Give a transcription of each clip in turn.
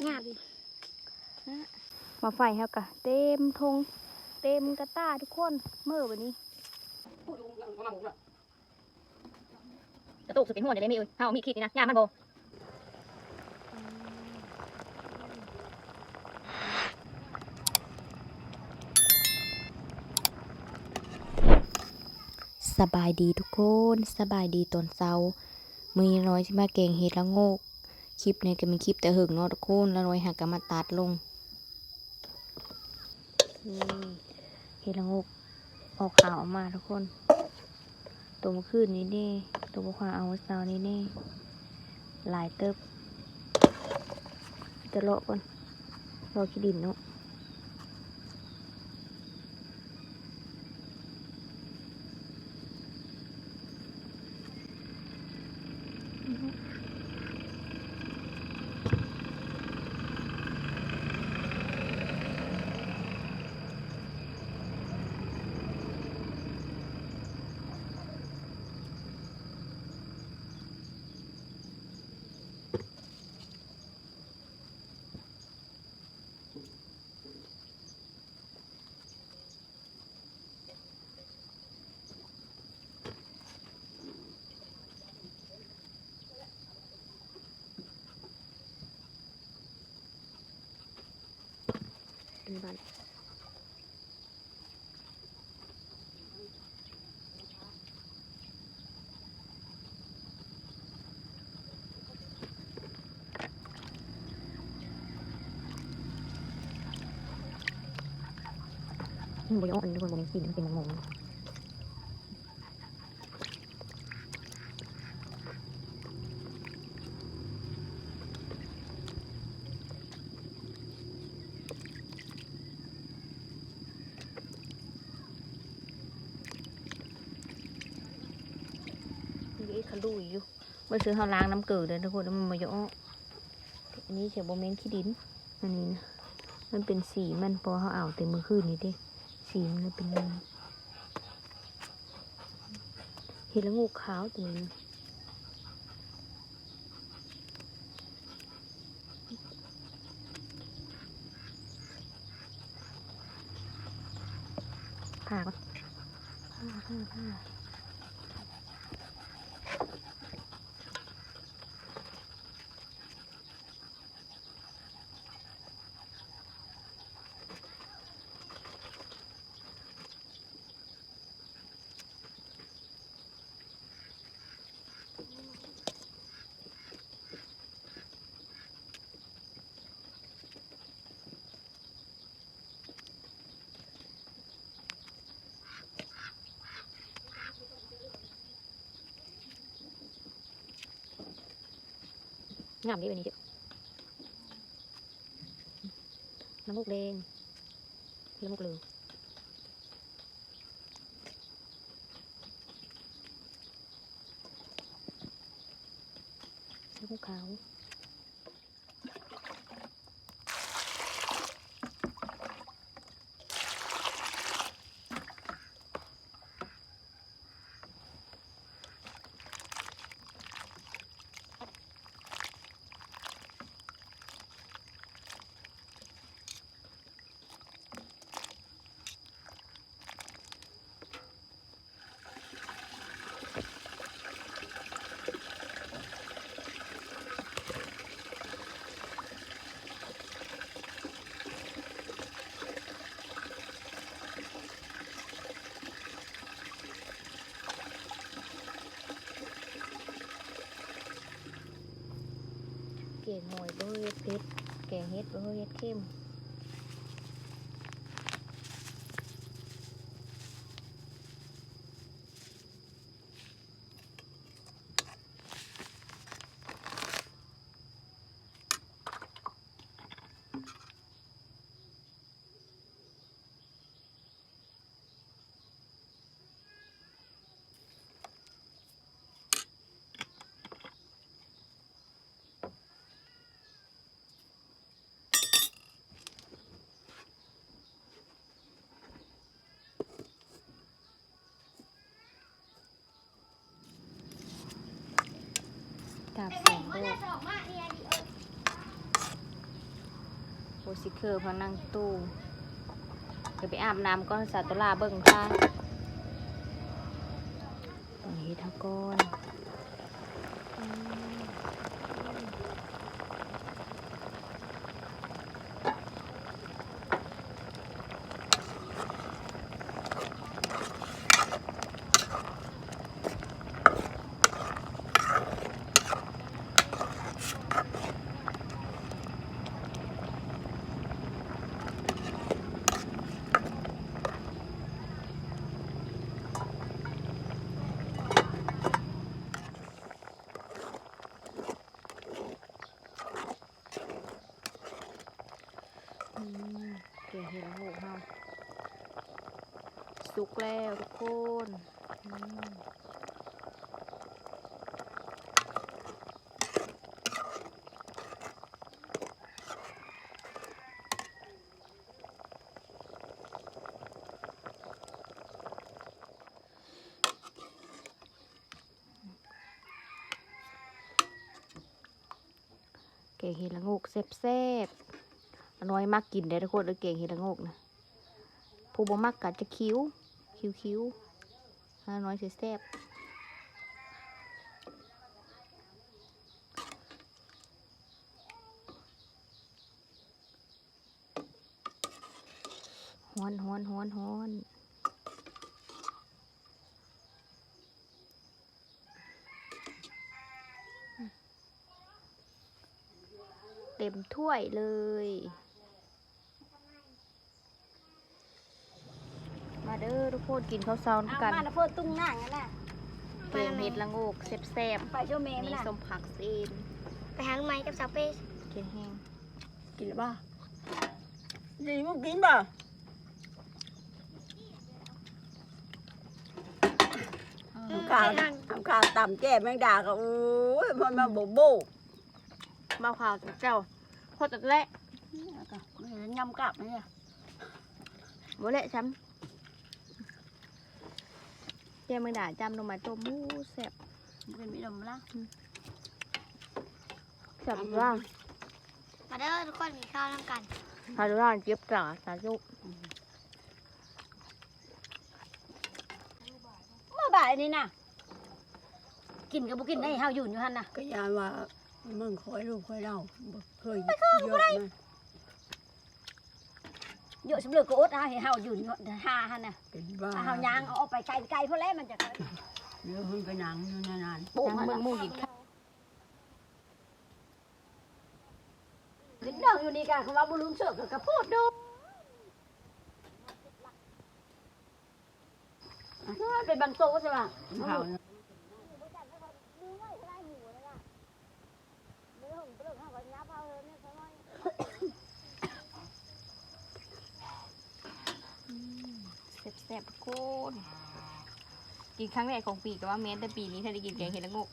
หยาบมาไฟเฮากะเต็มทงเต็มกระต้าทุกคนเมื่อวันนี้กระตุกสุดเป็นหัวเดี๋ยวเลยมีเอ้ยเฮามีคิดนี่นะยามมันโบสบายดีทุกคน สบายดีตอนเช้ามือน้อยที่มาเก่งเฮ็ดละโงก คลิปนี้ก็เป็นคลิปแต่หึงเนาะทุกคนแล้วน้อยหักก็มาตัดลงนี่เฮลังกออกขาวออกมาทุกคน ตัวเมื่อคืนนี้นี่ตัวโมควาเอาเมื่อเช้านี้นี่ลายเติบจะเลาะก่อนรอขี้ดินเนาะ เป็นบ้านมันบ่ยอ่อนทุกคนบ่เป็นกินมันเป็นมังมงนี่ ขลุยอยู่เมื่อซื้อเขาล้างน้ำเกลือเลยทุกคนแล้วมันมาเยอะอันนี้เสียโบเมนขี้ดินอันนี้นะมันเป็นสีมันพอเขาเอาเต็มมือคืนนี้ดิสีมันเลยเป็นอย่างนี้เห็นแล้วงูขาวตัวนี้ผ่าผ่าผ่า งามดีวันนี้เจ้ะน้ำมูกแดงน้ำมูกเหลืองน้ำมูกขาว เก่งหอยเบอร์เฮ็ดเผ็ดแกงเฮ็ดเบอร์เฮ็ดเข้มกาบสองโลก สิเคอร์พอนั่งตู้เดี๋ยวไปอาบน้ำก่อนสาตุลาเบิ่งค่ะตรงนี้ทักก้อนอืมอืมเกี่ยวเห็นหูเฮา สุกแล้วทุกคนเก่งเห็ดละโงกแซ่บๆอันน้อยมักกินได้ทุกคนเด้อเก่งเห็ดละโงกนะผู้บ่มักกัดจะคิ้ว คิ้วคิ้วๆอันน้อยสิแซ่บฮอนฮอนฮอนฮอนเต็มถ้วยเลย มาเด้อทุกคนกินข้าวเช้าเอากัน มาแล้วเพิ่นตุ้งหน้างั้นน่ะเกลือเม็ดละโงกแซ่บไปโชว์เมย์ๆมั้มียล่ะส้มผักซีนไปหางไม้กับสาวเป้เกลือแห้งกินหรือเปล่า gì muốn kiếm bà อืมข้าวไปนั่งทำข้าวตำแจ่แมงดาก็โอ้ยมันมาโบโบเบาข่าวเจ้าโคตรเละ nhâm cặp nữa nha บ่เละช้ำเจ้ามือด่าจำลงมาต้มหมูแซ่บ cái mỹ đồng lá แซ่บร่างมาเด้อทุกคนมีข้าวน้ำกันทาดูร่างเจี๊ยบกราสาจุมาบ่ายนี่น่ะกินก็บ่กินได้เฮาอยู่อยู่หั่นน่ะ cái nhà mà mừng khói luôn khói đâu khơi dọn mà เยอะ สำเร็จก็อดเอาให้เฮาอยู่อยู่หาหั่นน่ะ cái ถ้าเฮา ba ยางเอาออกไปไกลไกลเพราะแล้วมันจะ nhớ hơn cái nắng như này này ปลูกยังมันเบิ่งหมูกินข้าวขึ้นเดิงอยู่นี่กันคำว่าบ่ลืมเสือกก็กระโพดโดเป็นบางโตใช่ป่ะ hào แซ่บๆทุกคนกินครั้งแรกของปีก็ว่าแม้แต่ปีนี้ถ้าได้กินแกงเห็ดละโงก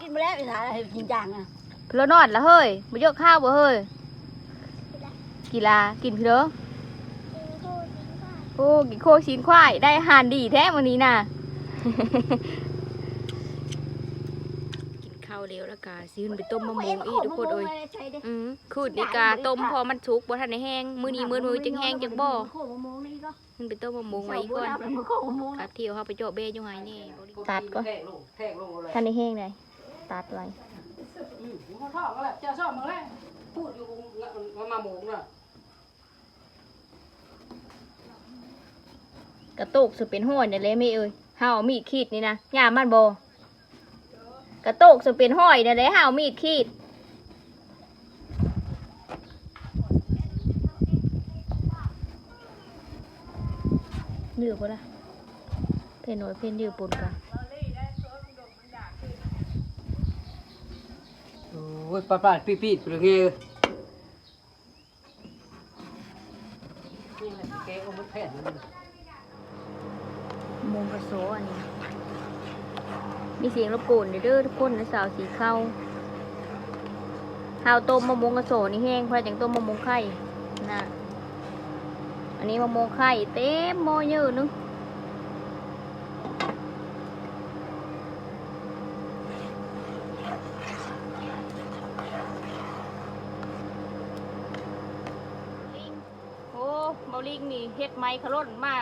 กินมาแล้วอีสานให้กินจางอะพี่เลอนอนแล้วเฮ้ยมาเยอะข้าวบ่เฮ้ยกีฬากินพี่เลอโอ้กินโคชิ้นควายได้อาหารดีแท้วันนี้น่ะ กินข้าวแล้วกาซิขึ้นไปต้มมะม่วงอีกทุกคนเอ้ยอืมคืนนี้กาต้มพอมันสุกบ่ทันได้แห้งมื้อนี้มื้อนู้นจึงแห้งจังบ่โคมะม่วงนี่ก็มันไปต้มมะม่วงไว้ก่อนครับเที่ยวเฮาไปเจาะเบ้อยู่ไห้นี่ตัดก่อนทันได้แห้งเลยตัดไว้มันท้องก็แหละเจ้าชอบมึงแล้วพูดอยู่มามาหมูน่ะกระตุกสิเป็นห้อยนี่แหละแม่เอ้ยเฮาเอามีดขีดนี่นะย่ามันบ่ กระตุกสิเป็นห้อยนี่แหละเฮาเอามีดขีดเหลือบ่ล่ะเพนน้อยเพนเดียวปนกันโอ้ยปลาปลาปีปีดเปลือกเงี้ยนี่แหละแกเอามันแผ่นมันมงกระโซอันนี้ มีเสียงรบกวนเด้อทุกคนนะสาวสีเข้าข้าวต้มมะม่วงกระโสนี่แห้งพอจังต้มมะม่วงไข่นะอันนี้มะม่วงไข่เต็มโมยอะนึงเบาลิงนี่เฮ็ดไม้ขลุ่นมา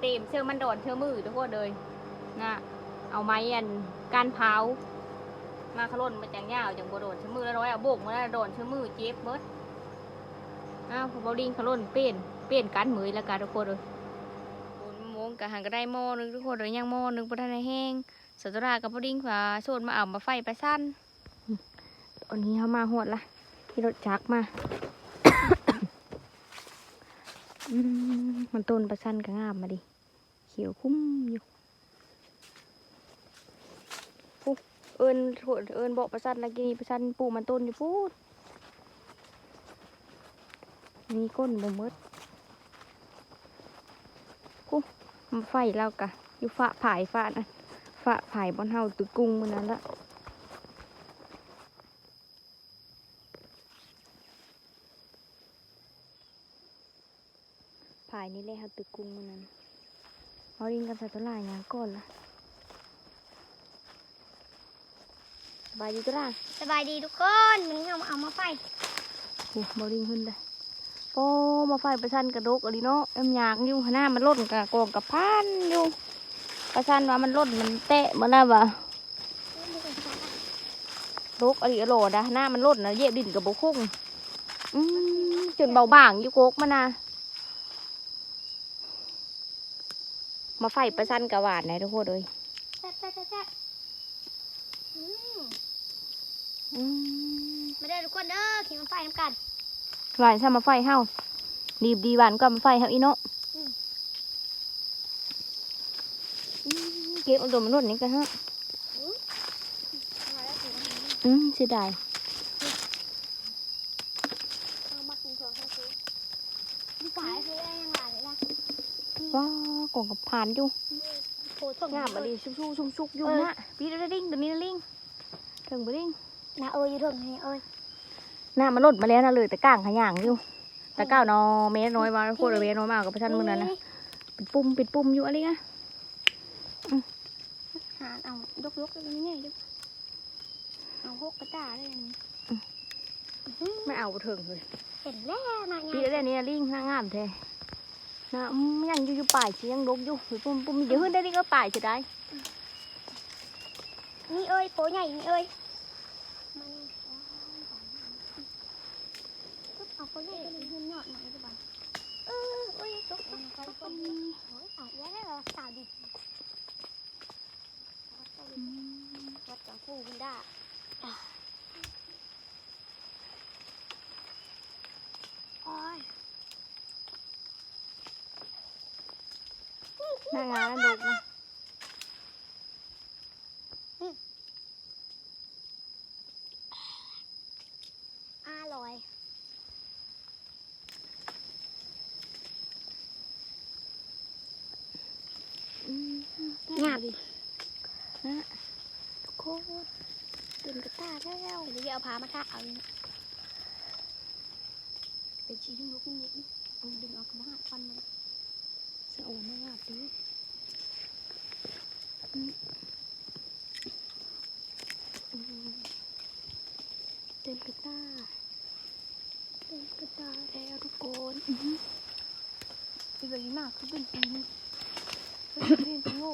เต็มเชื่อมันโดนเชื่อมือทุกคนเลยนะ เอาไม้อันการเผามาขล่นมาจังยาวจังบ่โดนเชื่อมือแล้วร้อยเอาโบกมาแล้วโดนเชื่อมือเจ็บเบิดอ้าวพอบอลิงขล่นเปลี่ยนเปลี่ยนกันมือแล้วกันทุกคนเลยโอนโมงกะหันก็ได้หม้อหนึงทุกคนเลยยังหม้อหนึงบ่ทันได้แห้งสัตว์รากับบอลิงฝาโซนมาเอามาไฟไปสั้นตอนนี้เขามาหดละที่รถจักรมาอืมมันต้นประชันก็งามมาดิ เขียวคุ้มอยู่ปุ๊ เอิญโถเอิญบอกประชันล้วกินประชันปลูกมันต้นอยู่พูดมีก้นบ่หมดปุ๊มันไฟแล้วกะ อยู่ฝาผายฝานะฝาผายบนเฮาตึกกุ้งมันนั้นละผายนี่เลยเฮาตึกกุ้งมันนั้นเอาดินกันใส่ตัวลายยางก่อนละ บายดีตัวล่ะสบายดีทุกคนวันนี้เรามาเอามาไฟโอ้บอดิงขึ้นเลยโอ้มาไฟประชันกระดกอะไรเนาะเอ็มอยากอยู่หน้ามันล่นกะกองกับพันอยู่ประชันว่ามันล่นมันเตะมันแล้ววะดกอะไรอโลดนะหน้ามันล่นนะเย็บดินกับบคุ้งอืมจนเบาบางอยู่โกกมันนะมาไฟประชันกะหวานไหนทุกคนเลย มาเด้ทุกคนเด้อขี่มันไฟน้ำกันหวานซ้ำมาไฟเฮาดีบดีหวานก็มาไฟเฮาอีเนาะเก็บอุดมมนุษย์นี่กันฮะอืมเสียดายว้าวกงกับผ่านอยู่ โคตรงามมาดิชุกชุกชุกชุกอยู่เออนะพี่ได้ลิงตัวนี้นะลิงถึงบ่ลิงนะเอ้ยอยู่ตรงนี้เอ้ยหน้ามันลดมาแล้วนะเลยแต่ก้างขย่างอยู่แต่ก้าวนอเมตรน้อยมาโคตรเมตรน้อยมากกับพระชันมือนั้นนะปิดปุ่มปิดปุ่มอยู่อะไรนะหาเอายกยกๆนี่ไงดิเอาหกกระตาเลยอันนี้ไม่เอาบ่ถึงเลยเห็นแล้วนะพี่ไงได้เนี่ยลิงหน้างามแท้ นะอืมยังอยู่อยู่ป่ายสิยังดกอยู่ปุ่มปุ่มเดี๋ยวขึ้นได้ลิงก็ป่ายจะได้นี่เอ้ยโปใหญ่นี่เอ้ยมานี่เอาโปใหญ่ก็มีขึ้นยอดหน่อยดีกว่าเออเอ้ยยกยกยกคนนี้โอ้ยเอาแย่แล้วสาวดิบวัดจังฟูบุนด้โอ้ย หน้างานนั่นดกนะอร่อยอืมงามนะโคตรตื่นกระตาแล้วเดี๋ยวเอาพามาทาเอาเลยนะเป็นชิ้นลูกนิดนี่เอาดึงออกมาฟันมันเสียโอ้ไม่งามดิ เต็มกระตาตื่นกระตาแล้วทุกคนเป็นแบบนี้มากคือเป็นปีนเป็นปีนเป็นโง่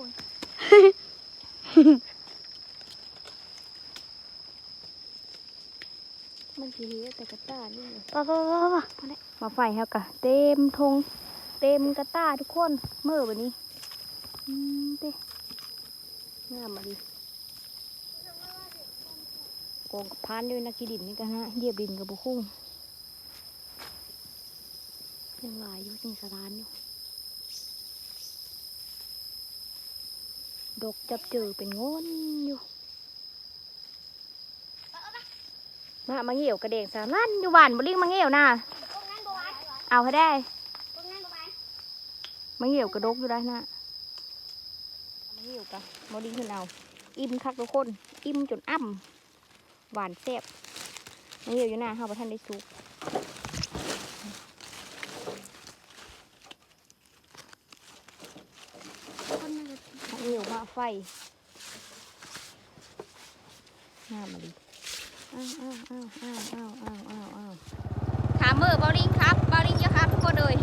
มันสีเหลือแต่กระตานี่เลยป่ะป่ะป่ะป่ะมาไฟเฮากะเต็มทงเต็มกระตาทุกคนเมื่อวันนี้อืมเต้ งามมาดิกองกับพานด้วยนักกีดินนี่กันฮะเหยียบดินกับบุคุ้งยังหลายอยู่ยังสลานอยู่ ดกจับเจอเป็นงอนอยู่ มามาเหี่ยวกระเดงสามลั่นอยู่บ้านบ่ลิงมาเหี่ยวน่ะเอาให้ได้ มาเหี่ยวกระดกอยู่ได้นะ มาเหี่ยวกะบ่ลิงขึ้นเอาอิ่มคักทุกคน อิ่มจนอ้ำหวานแซ่บมาเหี่อยู่หน้าเฮาบ่ทันได้สุกคนนั้นก็มาเหี่ยวมาไฟงามาดิอ้าวอ้าวอ้าวอ้าวอ้าวอ้าวอ้าวอ้าวถามเมื่อบอลิงครับบอลิงเยอะครับทุกคนเลย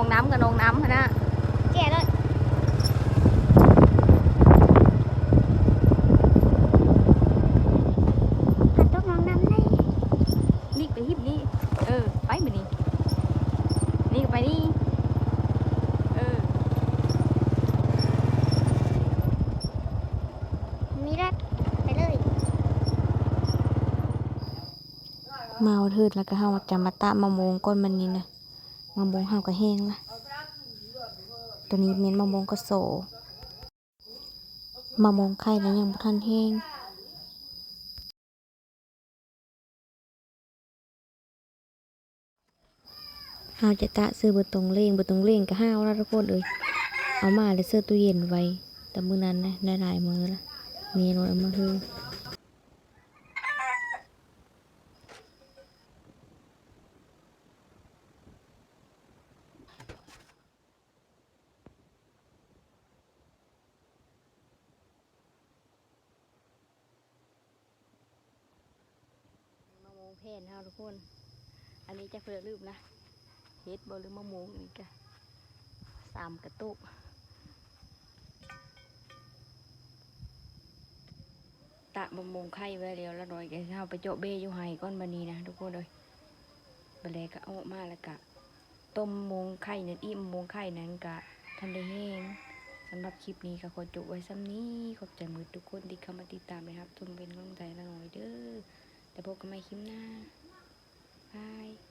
องน้ำกับน้องน้ำหั้นนะ แก่เลยผัดต้มน้ำน้ำได้ นี่ไปหิบนี่เออ ไปมานี่นี่ก็ไปนี่ เออ มีรัดไปเลย มาเอาเถิดแล้วก็เฮาจะมาตะมะม่วงก้นมันนี่นะมะม่วงเฮาก็แห้งละตัวนี้เม็นมะม่วงก็โสมะม่วงไข่แล้วยังบ่ทันแห้งเฮาจะตะซื้อเบ่ตรงเลงเบ่ตรงเลงก็ห้าวแล้วทุกคนเอ้ยเอามาเลยเสื้อตู้เย็นไว้แต่มื้อนั้นนะได้หลายมื้อละมีน้อยเอามาฮือ มะม่วงแผ่นเฮาทุก คนอันนี้จะเพื่อลืมนะเฮ็ดบ่หรือมะม่วงอีกอะสามกระตุกตะมะม่วงไข่ไว้แล้วแล้วหน่อยแก็สิเฮาไปเจาะเบ้อยู่ไห้ก้อนบันนี้นะทุกคนเลยบัดแลก็เอาออกมาแล้วก็ต้มมงไข่นั่นอีมมงไข่นั้นก็ทันได้แห้งสำหรับคลิปนี้ก็ขอจบไว้ซ้ำนี้ ขอบใจมือทุกคนที่เข้ามาติดตามนะครับทุนเป็นกำลังใจละหน่อยเด้อแต่พบกันใหม่คลิปหน้า บาย